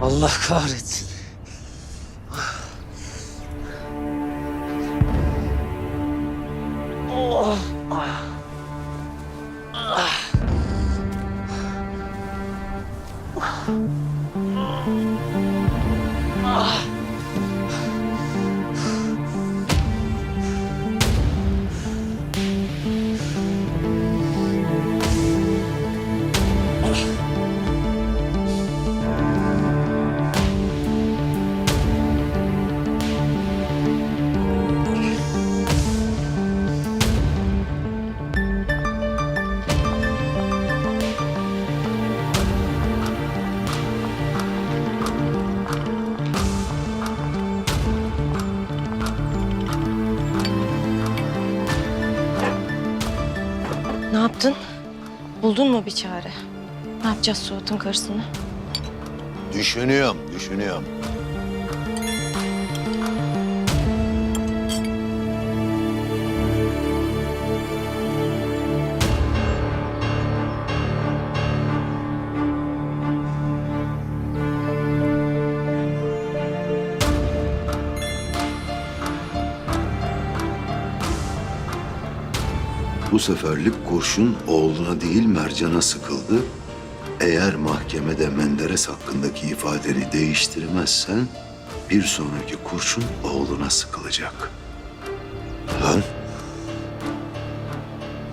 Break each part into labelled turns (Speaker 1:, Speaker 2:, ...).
Speaker 1: Allah kahretsin.
Speaker 2: Ne yaptın? Buldun mu bir çare? Ne yapacağız Suat'ın karısını?
Speaker 3: Düşünüyorum, düşünüyorum.
Speaker 4: Bu seferlik kurşun oğluna değil Mercan'a sıkıldı. Eğer mahkemede Menderes hakkındaki ifadeni değiştirmezsen bir sonraki kurşun oğluna sıkılacak.
Speaker 3: Lan.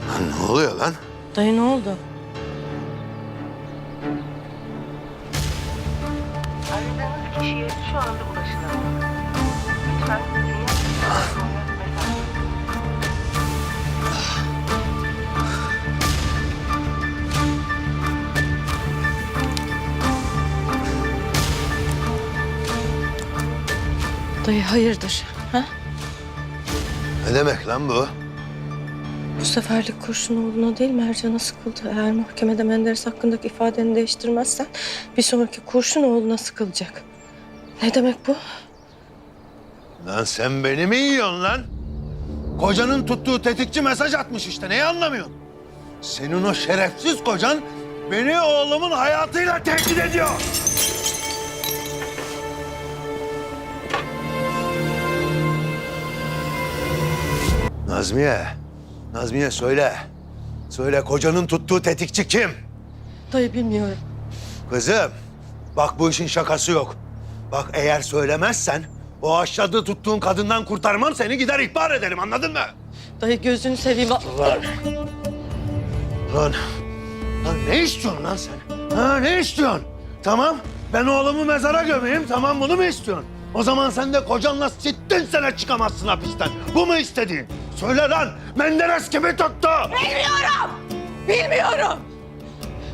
Speaker 3: Lan ne oluyor lan?
Speaker 2: Dayı ne oldu?
Speaker 5: Aradığınız kişiye şu anda ulaşılamıyor. Lütfen
Speaker 2: Dayı hayırdır? Ha?
Speaker 3: Ne demek lan bu?
Speaker 2: Bu seferlik kurşun oğluna değil Mercan'a sıkıldı. Eğer mahkemede Menderes hakkındaki ifadeni değiştirmezsen bir sonraki kurşun oğluna sıkılacak. Ne demek bu?
Speaker 3: Lan sen beni mi yiyorsun lan? Kocanın tuttuğu tetikçi mesaj atmış işte. Neyi anlamıyorsun? Senin o şerefsiz kocan beni oğlumun hayatıyla tehdit ediyor. Nazmiye, Nazmiye söyle. Söyle kocanın tuttuğu tetikçi kim?
Speaker 2: Dayı bilmiyorum.
Speaker 3: Kızım, bak bu işin şakası yok. Bak eğer söylemezsen o aşağıda tuttuğun kadından kurtarmam seni gider ihbar ederim anladın mı?
Speaker 2: Dayı gözünü seveyim.
Speaker 3: Lan. Lan. Lan ne istiyorsun lan sen? Ha ne istiyorsun? Tamam ben oğlumu mezara gömeyim tamam bunu mu istiyorsun? O zaman sen de kocanla sittin sene çıkamazsın hapisten. Bu mu istediğin? Söyle lan Menderes kimi tuttu?
Speaker 2: Bilmiyorum. Bilmiyorum.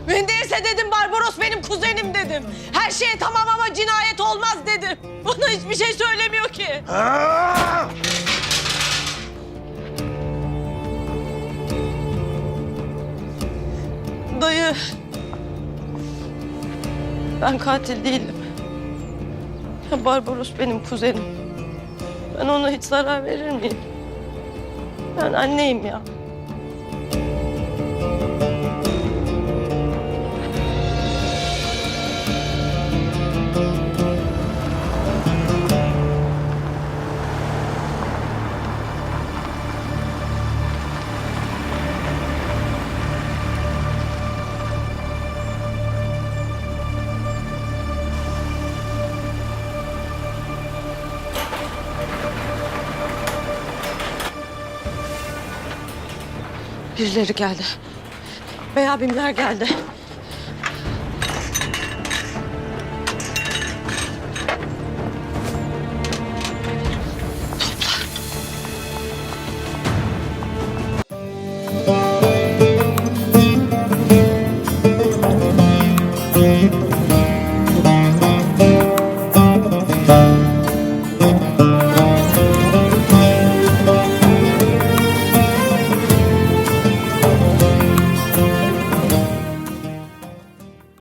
Speaker 2: Menderes'e dedim Barbaros benim kuzenim dedim. Her şey tamam ama cinayet olmaz dedim. Bana hiçbir şey söylemiyor ki.
Speaker 3: Ha!
Speaker 2: Dayı. Ben katil değilim. Barbaros benim kuzenim. Ben ona hiç zarar verir miyim? Ben anneyim ya. Birileri geldi. Bey abimler geldi.